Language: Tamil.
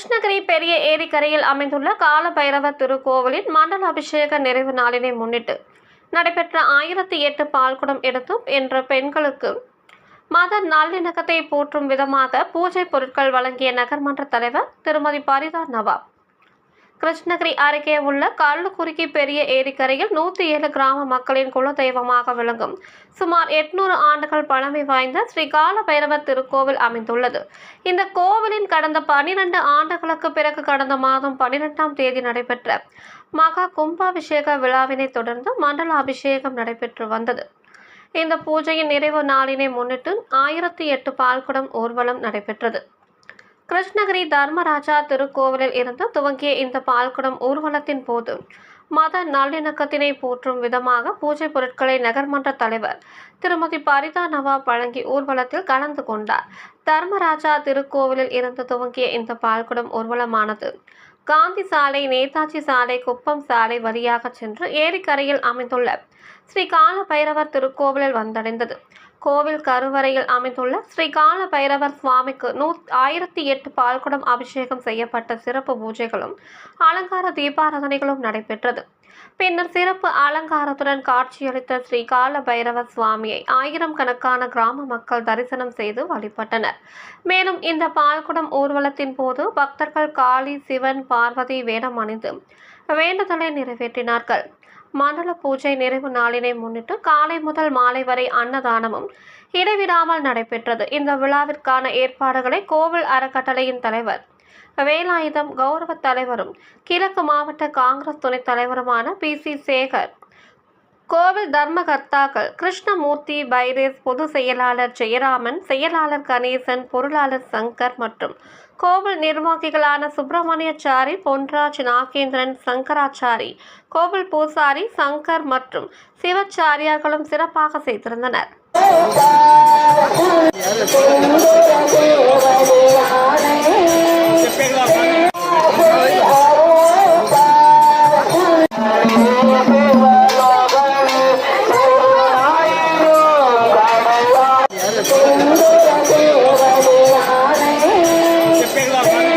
கிருஷ்ணகிரி பெரிய ஏரிக்கரையில் அமைந்துள்ள காலபைரவர் திருக்கோவிலின் மண்டல அபிஷேக நிறைவு நாளினை முன்னிட்டு நடைபெற்ற ஆயிரத்தி எட்டு பால்குடம் எடுத்தும் என்ற பெண்களுக்கு மத நல்லிணக்கத்தை போற்றும் விதமாக பூஜை பொருட்கள் வழங்கிய நகர்மன்ற தலைவர் திருமதி பரிதா நவாப். கிருஷ்ணகிரி அருகே உள்ள கல்லுக்குறுக்கி பெரிய ஏரிக்கரையில் நூற்றி ஏழு கிராம மக்களின் குல தெய்வமாக விளங்கும். சுமார் எட்நூறு ஆண்டுகள் பழமை வாய்ந்த ஸ்ரீ கால பைரவர் திருக்கோவில் அமைந்துள்ளது. இந்த கோவிலின் கடந்த பனிரெண்டு ஆண்டுகளுக்கு பிறகு கடந்த மாதம் பனிரெண்டாம் தேதி நடைபெற்ற மகா கும்பாபிஷேக விழாவினை தொடர்ந்து மண்டல அபிஷேகம் நடைபெற்று வந்தது. இந்த பூஜையின் நிறைவு நாளினை முன்னிட்டு ஆயிரத்தி எட்டு பால்குடம் ஊர்வலம் நடைபெற்றது. கிருஷ்ணகிரி தர்மராஜா திருக்கோவிலில் இருந்து துவங்கிய இந்த பால்குடம் ஊர்வலத்தின் போது மத நல்லிணக்கத்தினை போற்றும் விதமாக பூஜை பொருட்களை நகர்மன்ற தலைவர் திருமதி பரிதா நவாப் வழங்கி ஊர்வலத்தில் கலந்து கொண்டார். தர்மராஜா திருக்கோவிலில் இருந்து துவங்கிய இந்த பால்குடம் ஊர்வலமானது காந்தி சாலை நேதாஜி சாலை குப்பம் சாலை வழியாக சென்று ஏரிக்கரையில் அமைந்துள்ள ஸ்ரீ கால பைரவர் திருக்கோவிலில் வந்தடைந்தது. கோவில் கருவறையில் அமைந்துள்ள ஸ்ரீ கால பைரவர் சுவாமிக்கு நூ ஆயிரத்தி எட்டு பால்குடம் அபிஷேகம் செய்யப்பட்ட சிறப்பு பூஜைகளும் அலங்கார தீபாராதனைகளும் நடைபெற்றது. பின்னர் சிறப்பு அலங்காரத்துடன் காட்சியளித்த ஸ்ரீ கால பைரவர் சுவாமியை ஆயிரம் கணக்கான கிராம மக்கள் தரிசனம் செய்து வழிபட்டனர். மேலும் இந்த பால்குடம் ஊர்வலத்தின் போது பக்தர்கள் காளி சிவன் பார்வதி வேடம் அணிந்து வேண்டுதலை நிறைவேற்றினார்கள். மண்டல பூஜை நிறைவு நாளினை முன்னிட்டு காலை முதல் மாலை வரை அன்னதானமும் இடைவிடாமல் நடைபெற்றது. இந்த விழாவிற்கான ஏற்பாடுகளை கோவில் அறக்கட்டளையின் தலைவர் வேலாயுதம் கௌரவ தலைவரும் கிழக்கு மாவட்ட காங்கிரஸ் துணைத் தலைவருமான பி சி சேகர் கோவில் தர்மகர்த்தாக்கள் கிருஷ்ணமூர்த்தி பைரேஸ் பொதுச் செயலாளர் ஜெயராமன் செயலாளர் கணேசன் பொருளாளர் சங்கர் மற்றும் கோவில் நிர்வாகிகளான சுப்பிரமணியச்சாரி பொன்ராஜ் நாகேந்திரன் சங்கராச்சாரி கோவில் பூசாரி சங்கர் மற்றும் சிவச்சாரியார்களும் சிறப்பாக செய்திருந்தனர் Thank you.